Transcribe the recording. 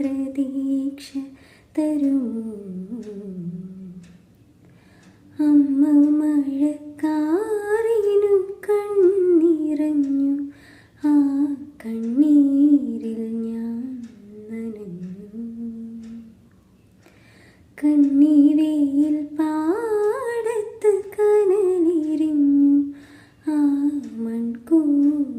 പ്രതീക്ഷ തരൂ അമ്മ മഴക്കാറിനു കണ്ണീറഞ്ഞു. ആ കണ്ണീരിൽ ഞാൻ നനഞ്ഞു. കണ്ണീരയിൽ പാടത്ത് കനലിരിഞ്ഞു. ആ മൺകൂ